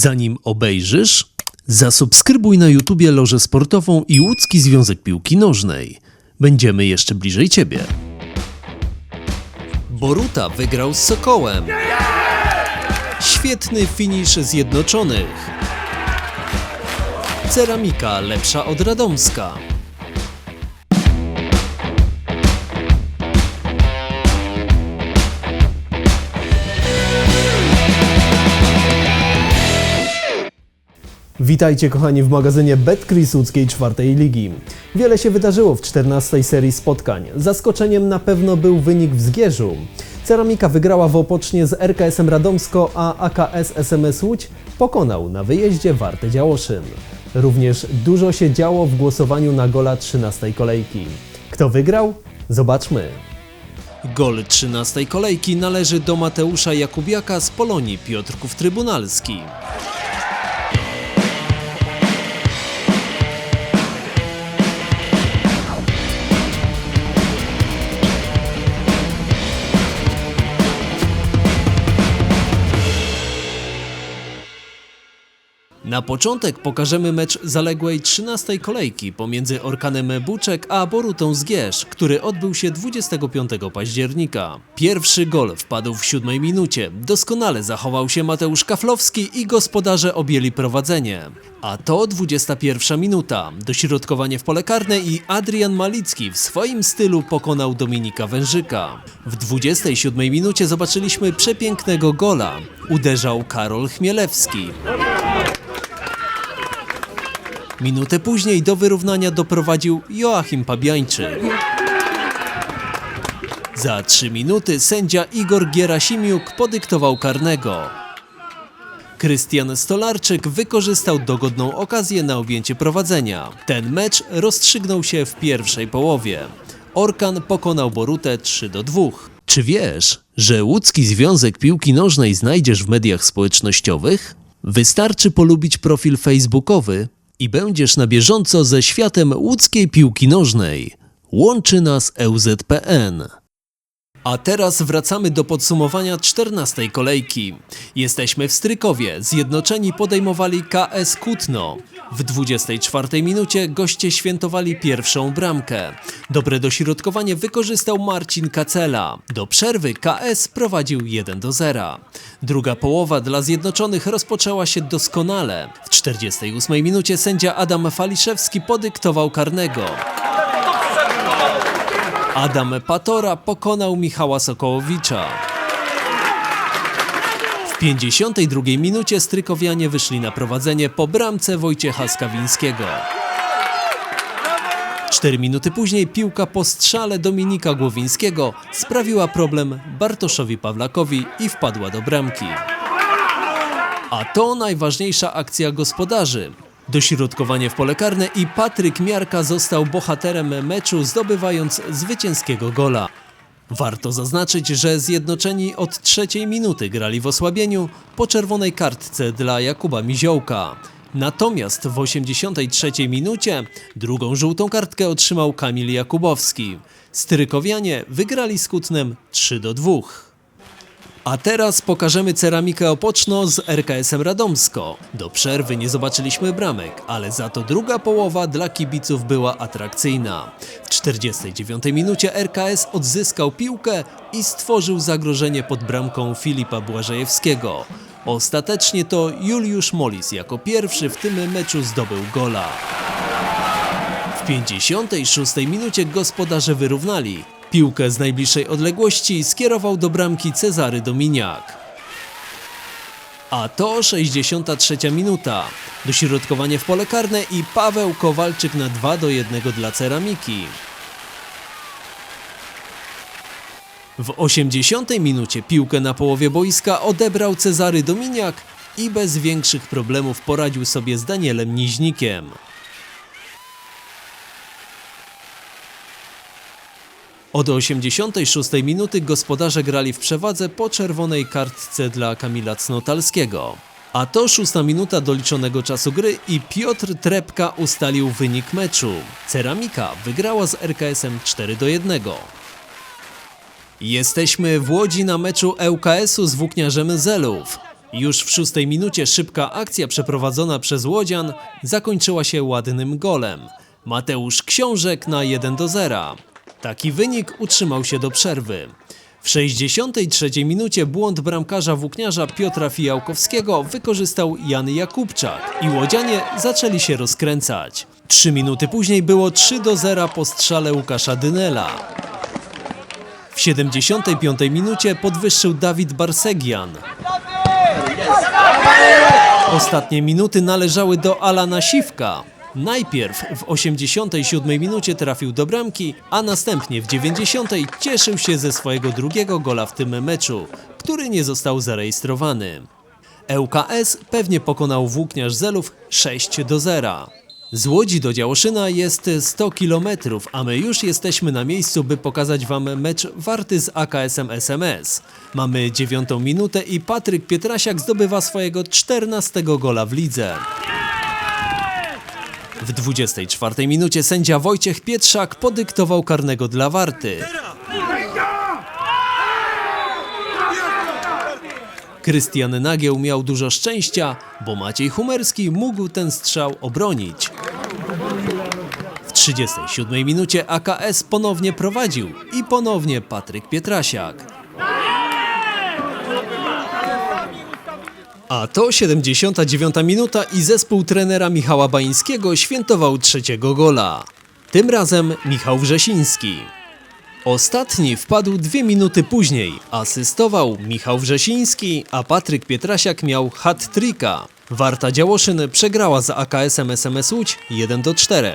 Zanim obejrzysz, zasubskrybuj na YouTubie Lożę Sportową i Łódzki Związek Piłki Nożnej. Będziemy jeszcze bliżej Ciebie. Boruta wygrał z Sokołem. Świetny finisz Zjednoczonych. Ceramika lepsza od Radomska. Witajcie kochani w magazynie BetCris łódzkiej czwartej ligi. Wiele się wydarzyło w 14 serii spotkań. Zaskoczeniem na pewno był wynik w Zgierzu. Ceramika wygrała w Opocznie z RKS-em Radomsko, a AKS SMS Łódź pokonał na wyjeździe Wartę Działoszyn. Również dużo się działo w głosowaniu na gola 13 kolejki. Kto wygrał? Zobaczmy. Gol 13 kolejki należy do Mateusza Jakubiaka z Polonii Piotrków Trybunalski. Na początek pokażemy mecz zaległej 13 kolejki pomiędzy Orkanem Buczek a Borutą Zgierz, który odbył się 25 października. Pierwszy gol wpadł w siódmej minucie. Doskonale zachował się Mateusz Kaflowski i gospodarze objęli prowadzenie. A to 21 minuta. Dośrodkowanie w pole karne i Adrian Malicki w swoim stylu pokonał Dominika Wężyka. W 27 minucie zobaczyliśmy przepięknego gola. Uderzał Karol Chmielewski. Minutę później do wyrównania doprowadził Joachim Pabiańczyk. Za trzy minuty sędzia Igor Gierasimiuk podyktował karnego. Krystian Stolarczyk wykorzystał dogodną okazję na objęcie prowadzenia. Ten mecz rozstrzygnął się w pierwszej połowie. Orkan pokonał Borutę 3 do 2. Czy wiesz, że Łódzki Związek Piłki Nożnej znajdziesz w mediach społecznościowych? Wystarczy polubić profil facebookowy i będziesz na bieżąco ze światem łódzkiej piłki nożnej. Łączy nas EUZPN. A teraz wracamy do podsumowania 14 kolejki. Jesteśmy w Strykowie. Zjednoczeni podejmowali KS Kutno. W 24 minucie goście świętowali pierwszą bramkę. Dobre dośrodkowanie wykorzystał Marcin Kacela. Do przerwy KS prowadził 1 do 0. Druga połowa dla Zjednoczonych rozpoczęła się doskonale. W 48 minucie sędzia Adam Faliszewski podyktował karnego. Adam Patora pokonał Michała Sokołowicza. W 52 minucie Strykowianie wyszli na prowadzenie po bramce Wojciecha Skawińskiego. Cztery minuty później piłka po strzale Dominika Głowińskiego sprawiła problem Bartoszowi Pawlakowi i wpadła do bramki. A to najważniejsza akcja gospodarzy. Dośrodkowanie w pole karne i Patryk Miarka został bohaterem meczu, zdobywając zwycięskiego gola. Warto zaznaczyć, że zjednoczeni od trzeciej minuty grali w osłabieniu po czerwonej kartce dla Jakuba Miziołka. Natomiast w 83 minucie drugą żółtą kartkę otrzymał Kamil Jakubowski. Strykowianie wygrali z Kutnem 3 do 2. A teraz pokażemy ceramikę Opoczno z RKS-em Radomsko. Do przerwy nie zobaczyliśmy bramek, ale za to druga połowa dla kibiców była atrakcyjna. W 49 minucie RKS odzyskał piłkę i stworzył zagrożenie pod bramką Filipa Błażejewskiego. Ostatecznie to Juliusz Molis jako pierwszy w tym meczu zdobył gola. W 56 minucie gospodarze wyrównali. Piłkę z najbliższej odległości skierował do bramki Cezary Dominiak. A to 63 minuta. Dośrodkowanie w pole karne i Paweł Kowalczyk na 2 do 1 dla Ceramiki. W 80 minucie piłkę na połowie boiska odebrał Cezary Dominiak i bez większych problemów poradził sobie z Danielem Niźnikiem. Od 86 minuty gospodarze grali w przewadze po czerwonej kartce dla Kamila Cnotalskiego. A to szósta minuta doliczonego czasu gry i Piotr Trepka ustalił wynik meczu. Ceramika wygrała z RKS-em 4 do 1. Jesteśmy w Łodzi na meczu ŁKS-u z Włókniarzem Zelów. Już w szóstej minucie szybka akcja przeprowadzona przez Łodzian zakończyła się ładnym golem. Mateusz Książek na 1 do 0. Taki wynik utrzymał się do przerwy. W 63 minucie błąd bramkarza włókniarza Piotra Fijałkowskiego wykorzystał Jan Jakubczak i Łodzianie zaczęli się rozkręcać. Trzy minuty później było 3 do 0 po strzale Łukasza Dynela. W 75 minucie podwyższył Dawid Barsegian. Ostatnie minuty należały do Alana Siwka. Najpierw w 87 minucie trafił do bramki, a następnie w 90 cieszył się ze swojego drugiego gola w tym meczu, który nie został zarejestrowany. ŁKS pewnie pokonał włókniarz Zelów 6 do 0. Z Łodzi do Działoszyna jest 100 km, a my już jesteśmy na miejscu, by pokazać Wam mecz warty z AKS-em SMS. Mamy dziewiątą minutę i Patryk Pietrasiak zdobywa swojego 14 gola w lidze. W 24 minucie sędzia Wojciech Pietrzak podyktował karnego dla Warty. Krystian Nagieł miał dużo szczęścia, bo Maciej Humerski mógł ten strzał obronić. W 37 minucie AKS ponownie prowadził i ponownie Patryk Pietrasiak. A to 79 minuta i zespół trenera Michała Bańskiego świętował trzeciego gola. Tym razem Michał Wrzesiński. Ostatni wpadł dwie minuty później. Asystował Michał Wrzesiński, a Patryk Pietrasiak miał hat-tricka. Warta Działoszyn przegrała z AKS-em SMS Łódź 1 do 4.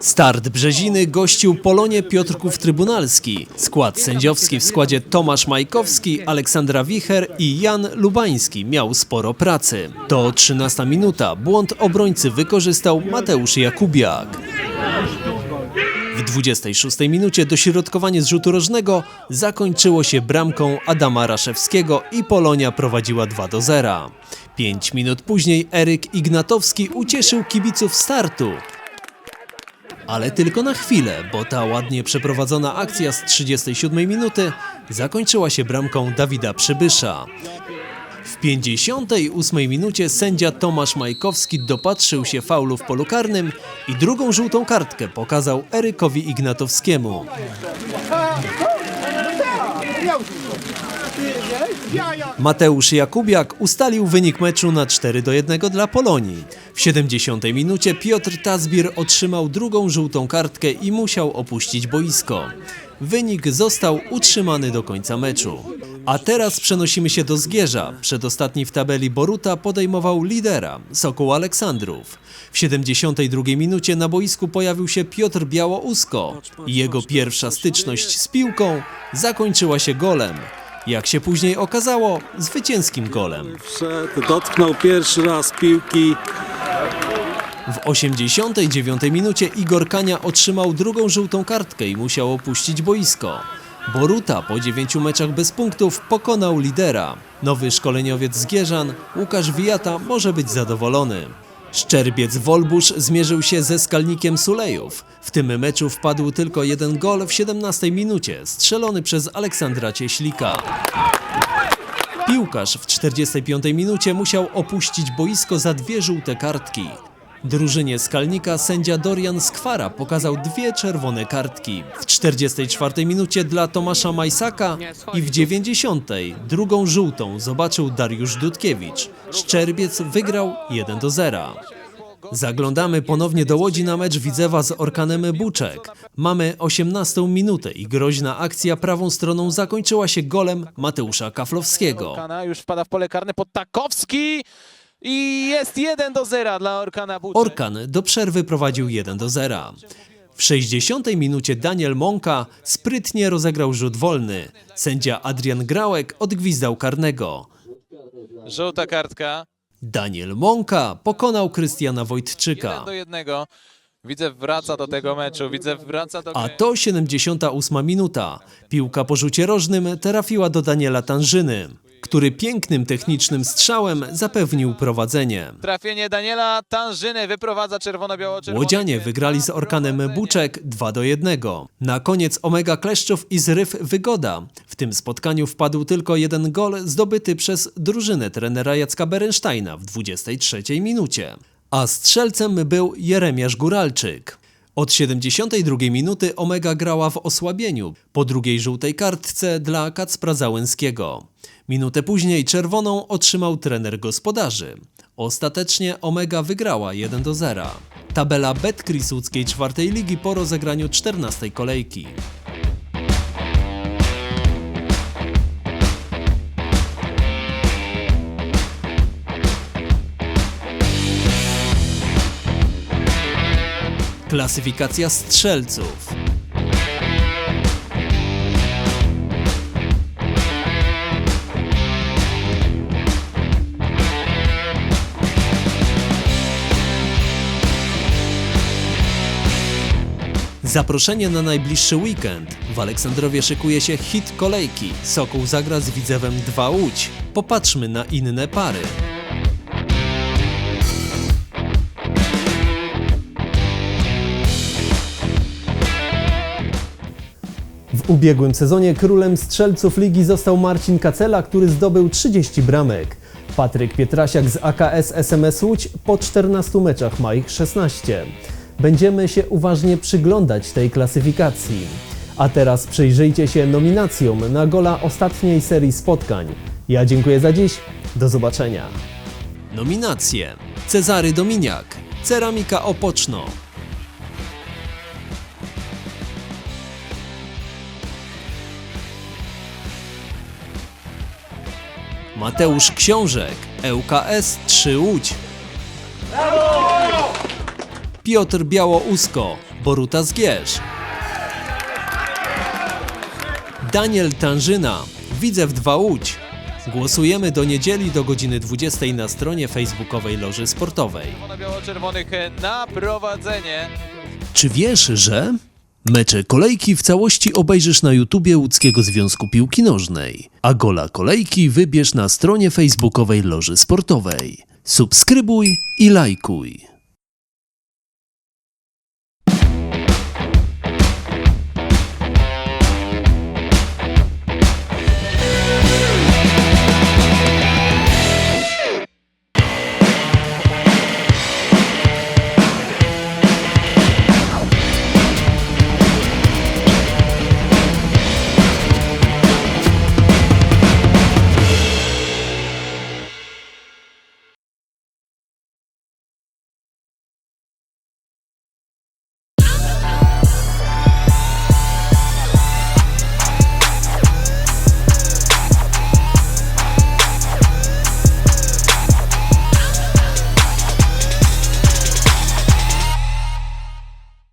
Start Brzeziny gościł Polonie Piotrków Trybunalski. Skład sędziowski w składzie Tomasz Majkowski, Aleksandra Wicher i Jan Lubański miał sporo pracy. To 13 minuta. Błąd obrońcy wykorzystał Mateusz Jakubiak. W 26 minucie dośrodkowanie z rzutu rożnego zakończyło się bramką Adama Raszewskiego i Polonia prowadziła 2 do 0. 5 minut później Eryk Ignatowski ucieszył kibiców startu. Ale tylko na chwilę, bo ta ładnie przeprowadzona akcja z 37 minuty zakończyła się bramką Dawida Przybysza. W 58 minucie sędzia Tomasz Majkowski dopatrzył się faulu w polu karnym i drugą żółtą kartkę pokazał Erykowi Ignatowskiemu. Mateusz Jakubiak ustalił wynik meczu na 4 do 1 dla Polonii. W 70 minucie Piotr Tazbir otrzymał drugą żółtą kartkę i musiał opuścić boisko. Wynik został utrzymany do końca meczu. A teraz przenosimy się do Zgierza. Przedostatni w tabeli Boruta podejmował lidera, Sokół Aleksandrów. W 72 minucie na boisku pojawił się Piotr Białousko. Jego pierwsza styczność z piłką zakończyła się golem. Jak się później okazało, zwycięskim golem. Wszedł, dotknął pierwszy raz piłki. W 89 minucie Igor Kania otrzymał drugą żółtą kartkę i musiał opuścić boisko. Boruta po dziewięciu meczach bez punktów pokonał lidera. Nowy szkoleniowiec z Gierzan, Łukasz Wijata, może być zadowolony. Szczerbiec Wolbusz zmierzył się ze Skalnikiem Sulejów. W tym meczu wpadł tylko jeden gol w 17 minucie, strzelony przez Aleksandra Cieślika. Piłkarz w 45 minucie musiał opuścić boisko za dwie żółte kartki. Drużynie Skalnika sędzia Dorian Skwara pokazał dwie czerwone kartki. W 44 minucie dla Tomasza Majsaka i w 90 drugą żółtą zobaczył Dariusz Dudkiewicz. Szczerbiec wygrał 1 do 0. Zaglądamy ponownie do Łodzi na mecz Widzewa z Orkanem Buczek. Mamy 18 minutę i groźna akcja prawą stroną zakończyła się golem Mateusza Kaflowskiego. Już wpada w pole karne pod Takowski i jest 1 do 0 dla Orkana Buczek. Orkan do przerwy prowadził 1 do 0. W 60 minucie Daniel Monka sprytnie rozegrał rzut wolny. Sędzia Adrian Grałek odgwizdał karnego. Żółta kartka. Daniel Monka pokonał Krystiana 1 Wojtczyka. do 1. Widzę wraca do tego meczu, widzę wraca do A gry. to 78 minuta. Piłka po rzucie rożnym trafiła do Daniela Tanżyny, który pięknym technicznym strzałem zapewnił prowadzenie. Trafienie Daniela Tanżyny wyprowadza czerwono-biało-czerwony. Łodzianie wygrali z Orkanem Buczek 2 do 1. Na koniec Omega Kleszczów i Zryw Wygoda. W tym spotkaniu wpadł tylko jeden gol zdobyty przez drużynę trenera Jacka Berensteina w 23 minucie. A strzelcem był Jeremiasz Góralczyk. Od 72 minuty Omega grała w osłabieniu, po drugiej żółtej kartce dla Kacpra Załęskiego. Minutę później czerwoną otrzymał trener gospodarzy. Ostatecznie Omega wygrała 1 do 0. Tabela Betkris łódzkiej czwartej ligi po rozegraniu 14 kolejki. Klasyfikacja strzelców. Zaproszenie na najbliższy weekend. W Aleksandrowie szykuje się hit kolejki. Sokół zagra z Widzewem 2 Łódź. Popatrzmy na inne pary. W ubiegłym sezonie królem strzelców ligi został Marcin Kacela, który zdobył 30 bramek. Patryk Pietrasiak z AKS SMS Łódź po 14 meczach ma ich 16. Będziemy się uważnie przyglądać tej klasyfikacji. A teraz przyjrzyjcie się nominacjom na gola ostatniej serii spotkań. Ja dziękuję za dziś. Do zobaczenia. Nominacje: Cezary Dominiak, Ceramika Opoczno, Mateusz Książek, ŁKS 3 Łódź. Piotr Białousko, Boruta Zgierz. Daniel Tanżyna, Widzew 2 Łódź. Głosujemy do niedzieli do godziny 20 na stronie facebookowej Loży Sportowej. Czerwono-biało-czerwonych na prowadzenie. Czy wiesz, że mecze kolejki w całości obejrzysz na YouTubie Łódzkiego Związku Piłki Nożnej, a gola kolejki wybierz na stronie facebookowej Loży Sportowej. Subskrybuj i lajkuj.